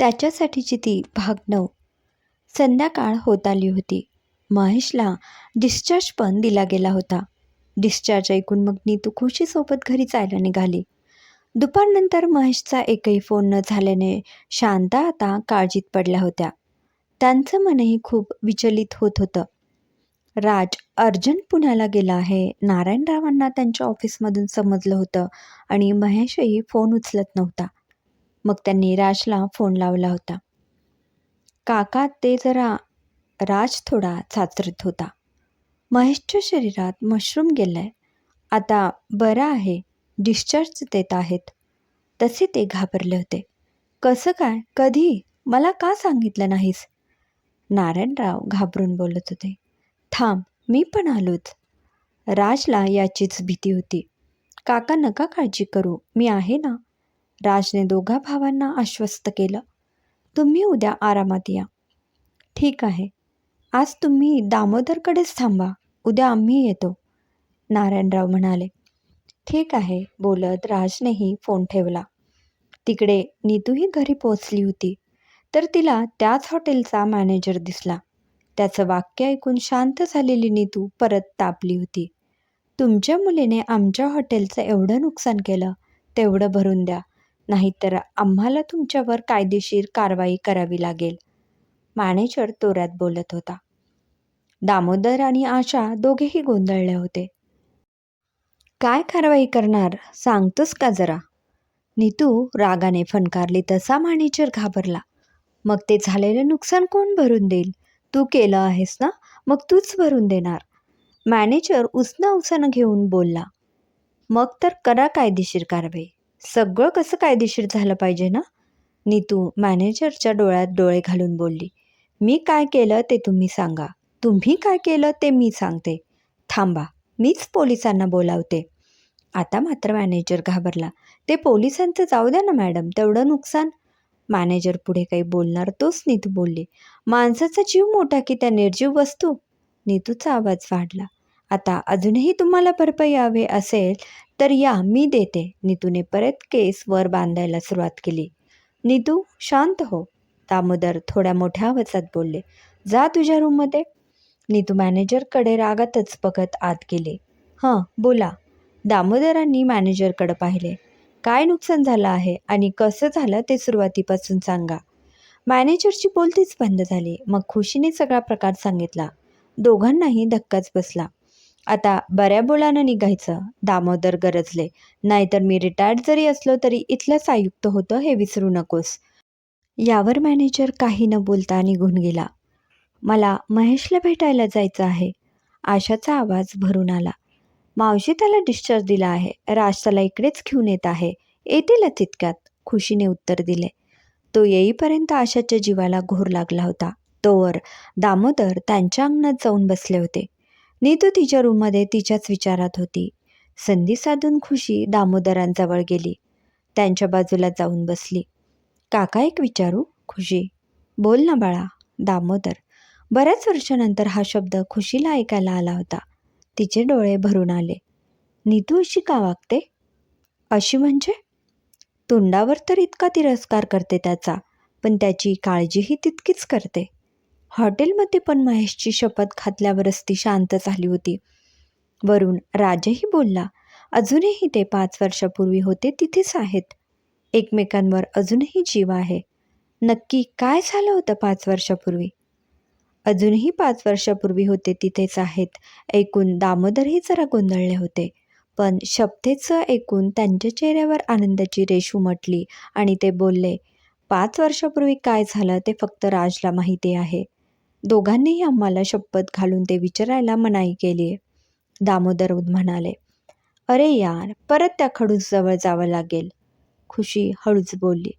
त्याच्यासाठीची ती भाग नऊ. संध्याकाळ होत आली होती. महेशला डिस्चार्ज पण दिला गेला होता. डिस्चार्ज ऐकून मग नीतू खुशीसोबत घरी जायला निघाली. दुपारनंतर महेशचा एकही फोन न झाल्याने शांता आता काळजीत पडल्या होत्या. त्यांचं मनही खूप विचलित होत होतं. राज अर्जंट पुण्याला गेला आहे नारायणरावांना त्यांच्या ऑफिसमधून समजलं होतं आणि महेशही फोन उचलत नव्हता. मग त्यांनी राजला फोन लावला होता. काका ते जरा राज थोडा चाचरत होता. महेशच्या शरीरात मशरूम गेलाय. आता बरं आहे डिस्चार्ज देत आहेत. तसे ते घाबरले होते. कसं काय? कधी? मला का सांगितलं नाहीस? नारायणराव घाबरून बोलत होते. थांब मी पण आलोच. राजला याचीच भीती होती. काका नका काळजी करू. मी आहे ना राजने दोघा भावांना आश्वस्त केलं. तुम्ही उद्या आरामात या. ठीक आहे. आज तुम्ही दामोदरकडेच थांबा. उद्या आम्ही येतो. नारायणराव म्हणाले. ठीक आहे बोलत राजनेही फोन ठेवला. तिकडे नीतूही घरी पोचली होती. तर तिला त्याच हॉटेलचा मॅनेजर दिसला. त्याचं वाक्य ऐकून शांत झालेली नीतू परत तापली होती. तुमच्या मुलीने आमच्या हॉटेलचं एवढं नुकसान केलं तेवढं भरून द्या. नाहीतर आम्हाला तुमच्यावर कायदेशीर कारवाई करावी लागेल. मॅनेजर तोऱ्यात बोलत होता. दामोदर आणि आशा दोघेही गोंधळले होते. काय कारवाई करणार? सांगतोस का जरा? नीतू रागाने फणकारली तसा मॅनेजर घाबरला. मग ते झालेलं नुकसान कोण भरून देईल? तू केलं आहेस ना? मग तूच भरून देणार. मॅनेजर उसना उसानं घेऊन बोलला. मग तर करा कायदेशीर कारवाई. सगळं कसं कायदेशीर झालं पाहिजे ना? नीतू मॅनेजरच्या डोळ्यात डोळे घालून बोलली. मी काय केलं ते तुम्ही सांगा. तुम्ही काय केलं ते मी सांगते. थांबा मीच पोलिसांना बोलावते. आता मात्र मॅनेजर घाबरला. ते पोलिसांचं जाऊ द्या ना मॅडम तेवढं नुकसान. मॅनेजर पुढे काही बोलणार तोच नीतू बोलली. माणसाचा जीव मोठा की त्या निर्जीव वस्तू? नीतूचा आवाज वाढला. आता अजूनही तुम्हाला भरपाई हवे असेल तर या मी देते. नीतूने परत केस वर बांधायला सुरुवात केली. नीतू शांत हो. दामोदर थोड्या मोठ्या आवाजात बोलले जा तुझ्या रूममध्ये नीतू मॅनेजरकडे रागातच बघत आत गेले. हां बोला. दामोदरांनी मॅनेजरकडे पाहिले. काय नुकसान झालं आहे आणि कसं झालं ते सुरुवातीपासून सांगा. मॅनेजरची बोलतीच बंद झाली. मग खुशीने सगळा प्रकार सांगितला. दोघांनाही धक्काच बसला. आता बऱ्या बोलानं निघायचं दामोदर गरजले. नाहीतर मी रिटायर्ड जरी असलो तरी इथलंच आयुक्त होतं हे विसरू नकोस. यावर मॅनेजर काही न बोलता निघून गेला. मला महेशला भेटायला जायचं आहे. आशाचा आवाज भरून आला. मावशी त्याला डिस्चार्ज दिला आहे. राज त्याला इकडेच घेऊन येत आहे. येतीलच तितक्यात. खुशीने उत्तर दिले. तो येईपर्यंत आशाच्या जीवाला घोर लागला होता. तोवर दामोदर त्यांच्या अंगणात जाऊन बसले होते. नीतू तिच्या रूममध्ये तिच्याच विचारात होती. संधी साधून खुशी दामोदरांजवळ गेली. त्यांच्या बाजूला जाऊन बसली. काका एक विचारू? खुशी. बोल ना बाळा. दामोदर. बऱ्याच वर्षानंतर हा शब्द खुशीला ऐकायला आला होता. तिचे डोळे भरून आले. नीतू अशी का वागते? अशी म्हणजे? तोंडावर तर इतका तिरस्कार करते त्याचा पण त्याची काळजीही तितकीच करते. हॉटेलमध्ये पण महेशची शपथ घातल्यावरच ती शांत झाली होती. वरून राजही बोलला अजूनही ते पाच वर्षापूर्वी होते तिथेच आहेत. एकमेकांवर अजूनही जीव आहे. नक्की काय झालं होतं पाच वर्षापूर्वी? अजूनही पाच वर्षापूर्वी होते तिथेच आहेत. ऐकून दामोदरही जरा गोंधळले होते. पण शब्देचं ऐकून त्यांच्या चेहऱ्यावर आनंदाची रेष उमटली आणि ते बोलले पाच वर्षापूर्वी काय झालं ते फक्त राजला माहिती आहे. दोघांनीही आम्हाला शपथ घालून ते विचारायला मनाई केली. आहे दामोदर म्हणाले अरे यार परत त्या खडूसजवळ जावं लागेल. खुशी हळूच बोलली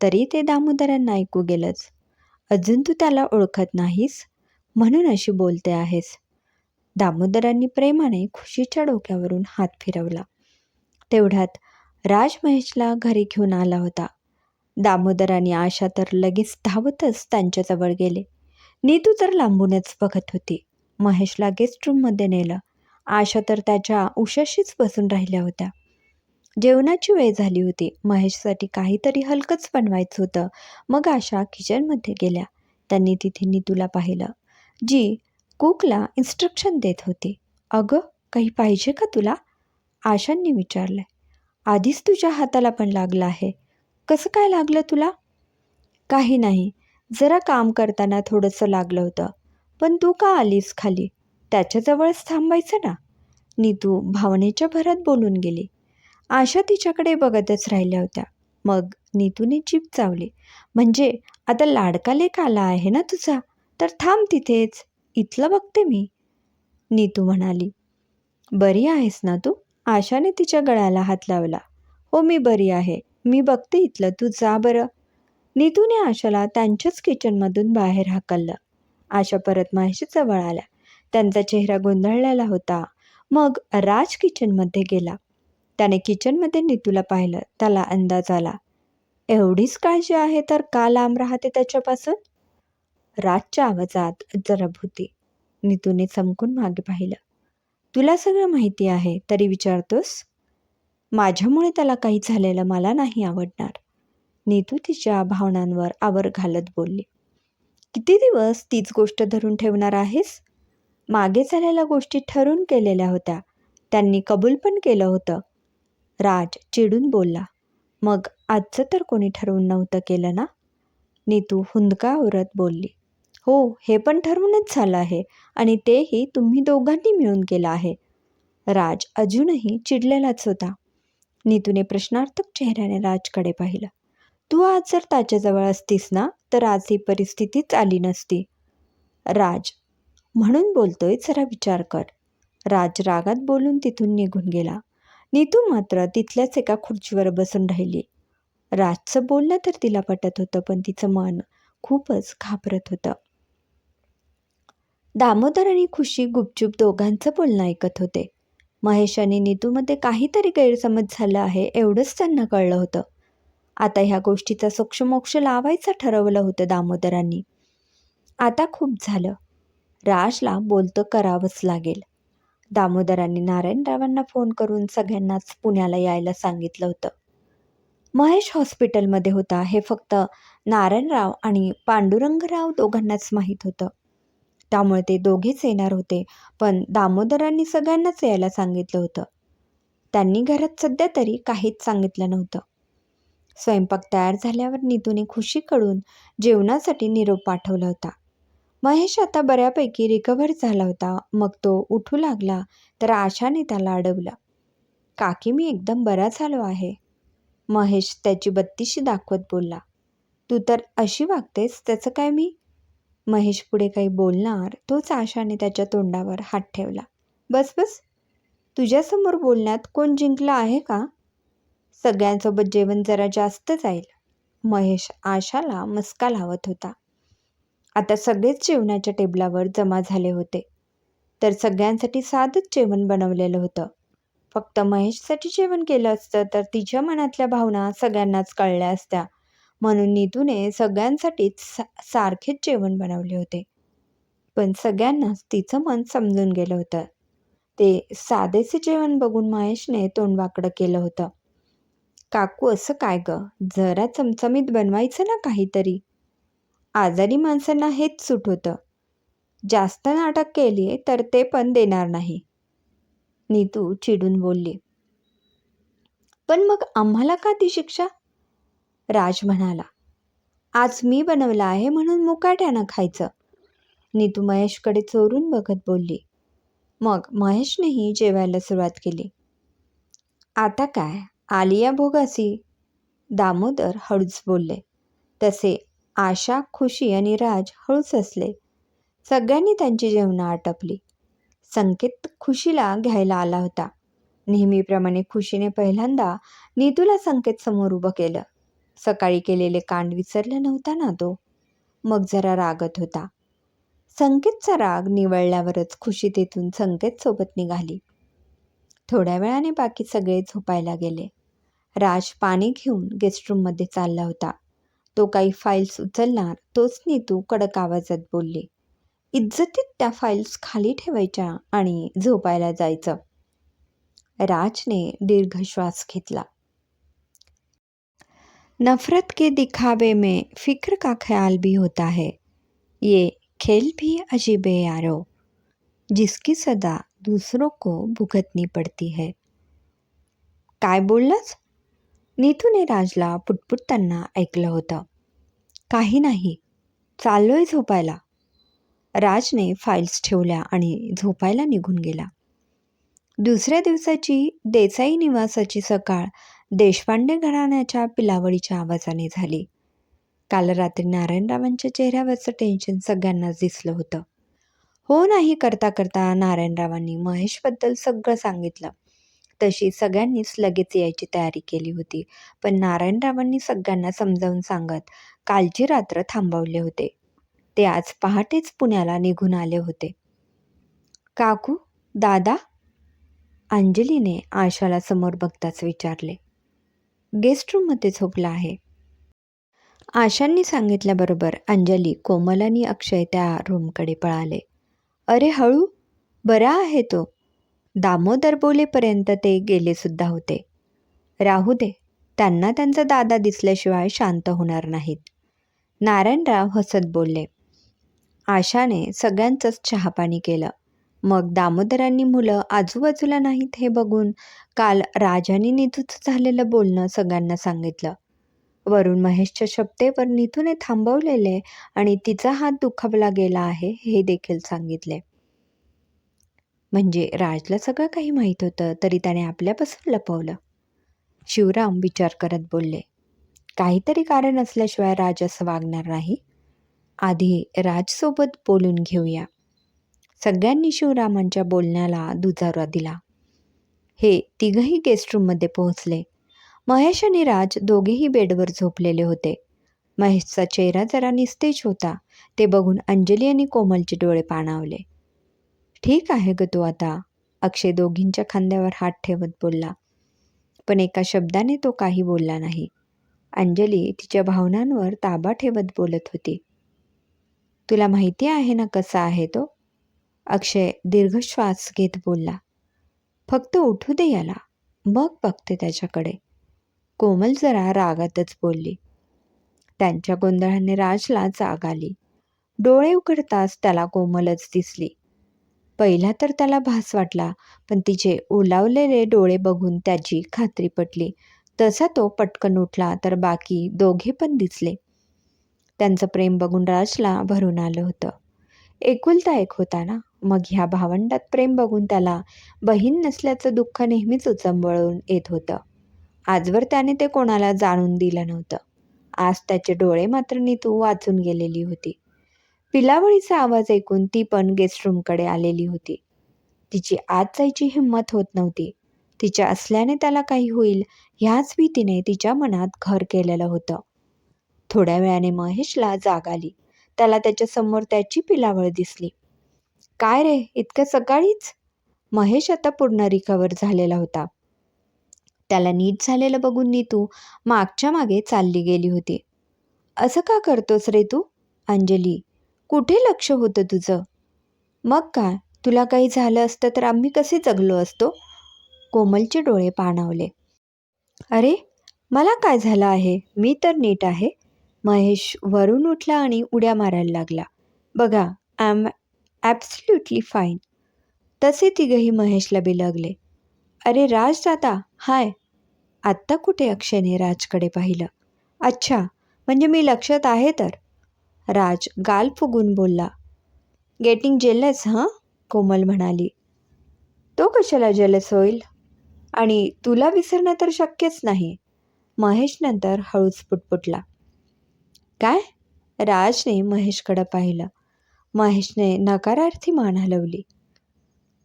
तरी ते दामोदरांना ऐकू गेलंच. अजून तू त्याला ओळखत नाहीस? म्हणून अशी बोलते आहेस. दामोदरांनी प्रेमाने खुशीच्या डोक्यावरून हात फिरवला. तेवढ्यात राज महेशला घरी घेऊन आला होता. दामोदर आणि आशा तर लगेच धावतच त्यांच्याजवळ गेले. नीतू तर लांबूनच बघत होती. महेशला गेस्ट रूममध्ये नेलं. आशा तर त्याच्या उशाशीच बसून राहिल्या होत्या. जेवणाची वेळ झाली होती. महेशसाठी काहीतरी हलकंच बनवायचं होतं. मग आशा किचनमध्ये गेल्या. त्यांनी तिथे नीतूला पाहिलं. जी कुकला इन्स्ट्रक्शन देत होती. अगं काही पाहिजे का तुला? आशांनी विचारलं. आधीच तुझ्या हाताला पण लागलं आहे. कसं काय लागलं तुला? काही नाही. जरा काम करताना थोडंसं लागलं होतं. पण तू का आलीस खाली? त्याच्याजवळच थांबायचं ना? नीतू भावनेच्या भरात बोलून गेली. आशा तिच्याकडे बघतच राहिल्या होत्या. मग नीतूने जीप चावली. म्हणजे आता लाडका लेक आला आहे ना तुझा? तर थांब तिथेच. इथलं बघते मी. नीतू म्हणाली. बरी आहेस ना तू? आशाने तिच्या गळ्याला हात लावला. हो मी बरी आहे. मी बघते इथलं. तू जा बरं. नीतूने आशाला त्यांच्याच किचनमधून बाहेर हाकललं. आशा परत जवळ आल्या. त्यांचा चेहरा गोंधळलेला होता. मग राज किचनमध्ये गेला. त्याने किचनमध्ये नीतूला पाहिलं. त्याला अंदाज आला. एवढीच काळजी आहे तर का लांब राहते त्याच्यापासून? राजच्या आवाजात जरब होती. नीतूने चमकून मागे पाहिलं. तुला सगळं माहिती आहे. तरी विचारतोस? माझ्यामुळे त्याला काही झालेलं मला नाही आवडणार. नीतू तिच्या भावनांवर आवर घालत बोलली. किती दिवस तीच गोष्ट धरून ठेवणार आहेस? मागे झालेल्या गोष्टी ठरून केलेल्या होत्या. त्यांनी कबूल पण केलं होतं. राज चिडून बोलला. मग आजचं तर कोणी ठरवून नव्हतं केलं ना? नीतू हुंदकावरत बोलली. हो हे पण ठरवूनच झालं आहे आणि तेही तुम्ही दोघांनी मिळून केलं आहे. राज अजूनही चिडलेलाच होता. नीतूने प्रश्नार्थक चेहऱ्याने राजकडे पाहिलं. तू आज जर त्याच्याजवळ असतीस ना तर आज ही परिस्थितीच आली नसती. राज म्हणून बोलतोय जरा विचार कर. राज रागात बोलून तिथून निघून गेला. नीतू मात्र तिथल्याच एका खुर्चीवर बसून राहिली. राजचं बोलणं तर तिला पटत होतं पण तिचं मन खूपच घाबरत होतं. दामोदर आणि खुशी गुपचूप दोघांचं बोलणं ऐकत होते. महेश आणि नीतूमध्ये काहीतरी गैरसमज झालं आहे एवढंच त्यांना कळलं होतं. आता ह्या गोष्टीचा सोक्षमोक्ष लावायचं ठरवलं होतं दामोदरांनी. आता खूप झालं. राजला बोलतं करावंच लागेल. दामोदरांनी नारायणरावांना फोन करून सगळ्यांनाच पुण्याला यायला सांगितलं होतं. महेश हॉस्पिटलमध्ये होता. हे फक्त नारायणराव आणि पांडुरंगराव दोघांनाच माहीत होतं. त्यामुळे ते दोघेच येणार होते पण दामोदरांनी सगळ्यांनाच यायला सांगितलं होतं. त्यांनी घरात सध्या तरी काहीच सांगितलं नव्हतं. स्वयंपाक तयार झाल्यावर नितूने खुशीकडून जेवणासाठी निरोप पाठवला होता. महेश आता बऱ्यापैकी रिकव्हर झाला होता. मग तो उठू लागला तर आशाने त्याला अडवलं. काकी मी एकदम बरा झालो आहे. महेश त्याची बत्तीशी दाखवत बोलला. तू तर अशी वागतेस त्याचं काय मी? महेश पुढे काही बोलणार तोच आशाने त्याच्या तोंडावर हात ठेवला. बस बस. तुझ्यासमोर बोलण्यात कोण जिंकला आहे का? सगळ्यांसोबत जेवण जरा जास्त जाईल. महेश आशाला मस्का लावत होता. आता सगळेच जेवणाच्या टेबलावर जमा झाले होते. तर सगळ्यांसाठी साधंच जेवण बनवलेलं होतं. फक्त महेशसाठी जेवण केलं असतं तर तिच्या मनातल्या भावना सगळ्यांनाच कळल्या असत्या. म्हणून नीतूने सगळ्यांसाठीच सा सारखेच जेवण बनवले होते. पण सगळ्यांनाच तिचं मन समजून गेलं होतं. ते साधेसे जेवण बघून महेशने तोंडवाकडं केलं होतं. काकू असं काय गं? जरा चमचमीत बनवायचं ना काहीतरी. आजारी माणसांना हेच सूट होतं. जास्त नाटक केली तर ते पण देणार नाही. नीतू चिडून बोलली. पण मग आम्हाला का ती शिक्षा? राज म्हणाला. आज मी बनवलं आहे म्हणून मुकाट्यानं खायचं. नीतू महेशकडे चोरून बघत बोलली. मग महेशनेही जेवायला सुरुवात केली. आता काय? आलिया भोगासी दामोदर हळूच बोलले. तसे आशा खुशी आणि राज हळूच असले सगळ्यांनी त्यांची जेवणं आटपली. संकेत खुशीला घ्यायला आला होता. नेहमीप्रमाणे खुशीने पहिल्यांदा नीतूला संकेत समोर उभं केलं. सकाळी केलेले कांड विसरला नव्हता ना तो. मग जरा रागत होता. संकेतचा राग निवळल्यावरच खुशी तेथून संकेतसोबत निघाली. थोड्या वेळाने बाकी सगळे झोपायला गेले. राज पाणी घेऊन गेस्टरूममध्ये चालला होता. तो काही फाईल्स उचलणार तोच नीतू कडक आवाजात बोलली. इज्जतीत त्या फाईल्स खाली ठेवायच्या आणि झोपायला जायचं. राजने दीर्घ श्वास घेतला. नफरत के दिखावे में फिक्र का ख्याल भी होता है। ये खेल भी अजीब यारो जिसकी सदा दूसरों को भुगतनी पडती है। काय बोललास? नीतूने राजला पुटपुटताना ऐकलं होतं. काही नाही चाललोय झोपायला. राजने फाईल्स ठेवल्या आणि झोपायला निघून गेला. दुसऱ्या दिवसाची देसाई निवासाची सकाळ देशपांडे घराण्याच्या पिलावळीच्या आवाजाने झाली. काल रात्री नारायणरावांच्या चेहऱ्यावरचं टेन्शन सगळ्यांनाच दिसलं होतं. हो नाही करता करता नारायणरावांनी महेशबद्दल सगळं सांगितलं. तशी सगळ्यांनीच लगेच यायची तयारी केली होती. पण नारायणरावांनी सगळ्यांना समजावून सांगत कालची रात्र थांबवले होते. ते आज पहाटेच पुण्याला निघून आले होते. काकू दादा? अंजलीने आशाला समोर बघताच विचारले. गेस्ट रूममध्ये झोपला आहे. आशांनी सांगितल्याबरोबर अंजली कोमल आणि अक्षय त्या रूमकडे पळाले. अरे हळू बरा आहे तो. दामोदर बोलेपर्यंत ते गेलेसुद्धा होते. राहू दे त्यांना त्यांचा दादा दिसल्याशिवाय शांत होणार नाहीत. नारायणराव हसत बोलले. आशाने सगळ्यांचंच चहापाणी केलं. मग दामोदरांनी मुलं आजूबाजूला नाहीत हे बघून काल राजाने निधूचं झालेलं बोलणं सगळ्यांना सांगितलं. वरून महेशच्या शब्देवर निधूने थांबवलेले आणि तिचा हात दुखावला गेला आहे हे देखील सांगितले. म्हणजे राजला सगळं काही माहीत होतं तरी त्याने आपल्यापासून लपवलं. शिवराम विचार करत बोलले काहीतरी कारण असल्याशिवाय राज असं वागणार नाही. आधी राजसोबत बोलून घेऊया. सगळ्यांनी शिवरामांच्या बोलण्याला दुजारा दिला. हे तिघही गेस्ट रूममध्ये पोहोचले. महेश आणि राज दोघेही बेडवर झोपलेले होते. महेशचा चेहरा जरा निस्तेज होता. ते बघून अंजली आणि कोमलचे डोळे पाणावले. ठीक आहे ग तू आता. अक्षय दोघींच्या खांद्यावर हात ठेवत बोलला. पण एका शब्दाने तो काही बोलला नाही. अंजली तिच्या भावनांवर ताबा ठेवत बोलत होती. तुला माहिती आहे ना कसा आहे तो? अक्षय दीर्घ श्वास घेत बोलला. फक्त उठू दे याला. मग बघते त्याच्याकडे. कोमल जरा रागातच बोलली. त्यांच्या गोंधळाने राजला जाग आली. डोळे उघडताच त्याला कोमलच दिसली. पहिला तर त्याला भास वाटला पण तिचे ओलावलेले डोळे बघून त्याची खात्री पटली. तसा तो पटकन उठला तर बाकी दोघे पण दिसले. त्यांचं प्रेम बघून राजला भरून आलं होतं. एकुलता एक होता ना? मग ह्या भावंडात प्रेम बघून त्याला बहीण नसल्याचं दुःख नेहमीच उचंबळून येत होतं. आजवर त्याने ते कोणाला जाणून दिलं नव्हतं. आज त्याचे डोळे मात्र नीतू वाचून गेलेली होती. पिलावळीचा आवाज ऐकून ती पण गेस्ट रूमकडे आलेली होती. तिची आत जायची हिंमत होत नव्हती. तिच्या असल्याने त्याला काही होईल ह्याच भीतीने तिच्या मनात घर केलेलं होतं. थोड्या वेळाने महेशला जाग आली. त्याला त्याच्यासमोर त्याची पिलावळ दिसली. काय रे इतकं सकाळीच? महेश आता पूर्ण रिकवर झालेला होता. त्याला नीट झालेलं बघून नीतू मागच्या मागे चालली गेली होती. असं का करतोस रे तू अंजली? कुठे लक्ष होतं तुझं? मग काय? तुला काही झालं असतं तर आम्ही कसे जगलो असतो? कोमलचे डोळे पाणावले. अरे मला काय झालं आहे? मी तर नीट आहे. महेश वरून उठला आणि उड्या मारायला लागला. बघा आय एम ॲब्सल्युटली फाईन. तसे तिघही महेशला बिलगले. अरे राज दादा हाय. आत्ता कुठे अक्षयने राजकडे पाहिलं? अच्छा म्हणजे मी लक्षात आहे तर. राज गाल फुगून बोलला. गेटिंग जेलस हां? कोमल म्हणाली. तो कशाला जेलस होईल? आणि तुला विसरणं तर शक्यच नाही. महेश नंतर हळूच पुटपुटला. काय? राजने महेशकडं पाहिलं. महेशने नकारार्थी मान हलवली.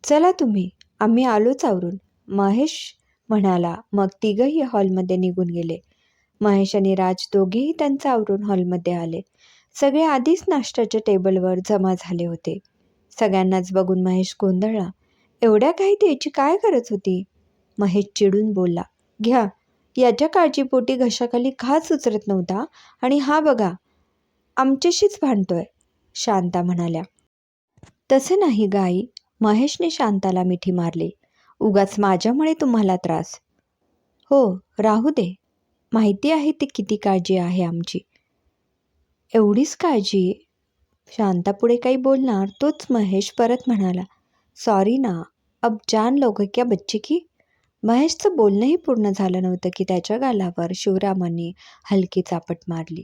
चला तुम्ही आम्ही आलोच आवरून. महेश म्हणाला. मग तिघही हॉलमध्ये निघून गेले. महेश आणि राज दोघेही त्यांचं आवरून हॉलमध्ये आले. सगळे आधीच नाश्त्याच्या टेबलवर जमा झाले होते. सगळ्यांनाच बघून महेश गोंधळला. एवढ्या काही त्याची काय गरज होती? महेश चिडून बोलला. घ्या. याच्या काळजीपोटी घशाखाली घास उचरत नव्हता आणि हा बघा आमच्याशीच भांडतोय शांता म्हणाल्या. तसं नाही गाई महेशने शांताला मिठी मारली. उगाच माझ्यामुळे तुम्हाला त्रास. हो राहू दे. माहिती आहे ती किती काळजी आहे आमची. एवढीच काळजी शांतापुढे काही बोलणार तोच महेश परत म्हणाला सॉरी ना अब जान लोगे क्या बच्चे की? महेशचं बोलणंही पूर्ण झालं नव्हतं की त्याच्या गालावर शिवरामांनी हलकी चापट मारली.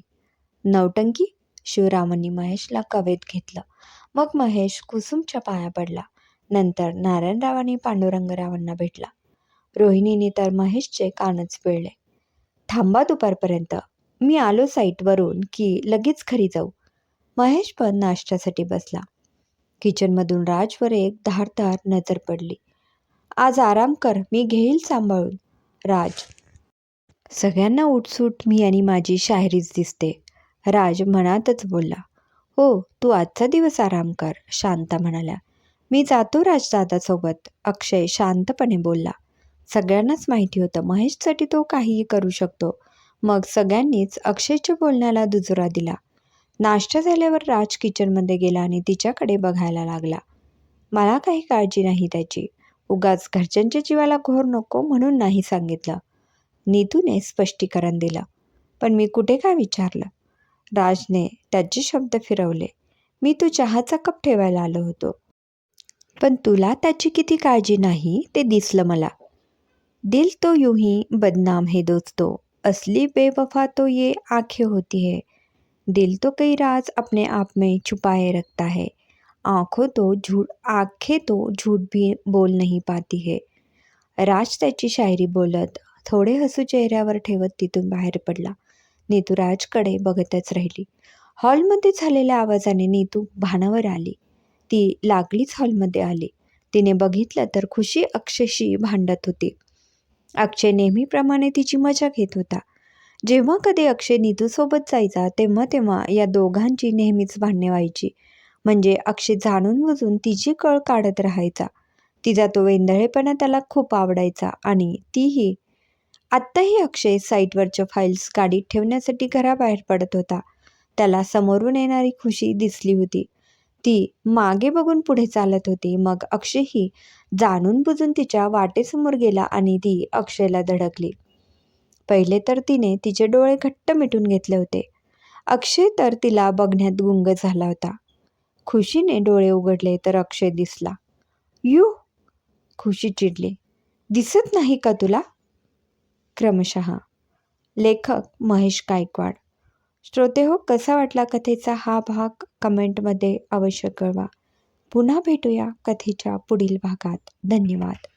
नवटंकी शिवरामांनी महेशला कवेत घेतलं. मग महेश कुसुमच्या पाया पडला. नंतर नारायणराव आणि पांडुरंगरावांना भेटला. रोहिणीने तर महेशचे कानच पिळले. थांबा दुपारपर्यंत. मी आलो साईटवरून की लगेच घरी जाऊ. महेश पण नाश्त्यासाठी बसला. किचनमधून राजवर एक धारधार नजर पडली. आज आराम कर मी घेईल सांभाळून. राज. सगळ्यांना उठसूट मी आणि माझी शायरीच दिसते. राज मनातच बोलला. हो तू आजचा दिवस आराम कर शांता म्हणाल्या. मी जातो राजदादासोबत अक्षय शांतपणे बोलला. सगळ्यांनाच माहिती होतं महेशसाठी तो काहीही करू शकतो मग सगळ्यांनीच अक्षयच्या बोलण्याला दुजोरा दिला. नाश्ता झाल्यावर राज किचनमध्ये गेला आणि तिच्याकडे बघायला लागला. मला काही काळजी नाही त्याची. उगाच घरच्यांच्या जीवाला घोर नको म्हणून नाही सांगितलं. नीतूने स्पष्टीकरण दिलं. पण मी कुठे काय विचारलं? राजने त्याचे शब्द फिरवले. मी तू चहाचा कप ठेवायला आलो होतो. पण तुला त्याची किती काळजी नाही ते दिसलं मला. दिल तो यूही बदनाम हे दोस्तो. असली बेवफा तो ये आंखें होती है। दिल तो कई राज अपने आप में छुपाए रखता है। आंखों तो झूठ आंखें तो झूठ भी बोल नहीं पाती है। राज त्याची शायरी बोलत थोडे हसू चेहऱ्यावर ठेवत तिथून बाहेर पडला. नीतू राजकडे बघतच राहिली. हॉलमध्ये झालेल्या आवाजाने नीतू भानावर आली. ती लागलीच हॉलमध्ये आली. तिने बघितलं तर खुशी अक्षशी भांडत होती. अक्षय नेहमीप्रमाणे तिची मजा घेत होता. जेव्हा कधी अक्षय नीतूसोबत जायचा तेव्हा तेव्हा या दोघांची नेहमीच भांडणे व्हायची. म्हणजे अक्षय जाणून बुजून तिची कळ काढत राहायचा. तिचा तो वेंधळेपणा त्याला खूप आवडायचा आणि तीही. आत्ताही अक्षय साईटवरच्या फाईल्स गाडीत ठेवण्यासाठी घराबाहेर पडत होता. त्याला समोरून येणारी खुशी दिसली होती. ती मागे बघून पुढे चालत होती. मग अक्षयही जाणून बुजून तिच्या वाटेसमोर गेला आणि ती अक्षयला धडकली. पहिले तर तिने तिचे डोळे घट्ट मिटून घेतले होते. अक्षय तर तिला बघण्यात गुंग झाला होता. खुशीने डोळे उघडले तर अक्षय दिसला. यू! खुशी चिडली. दिसत नाही का तुला? क्रमशः. लेखक महेश गायकवाड. श्रोते हो कसा वाटला कथेचा हा भाग कमेंटमध्ये अवश्य कळवा. पुन्हा भेटूया कथेच्या पुढील भागात. धन्यवाद.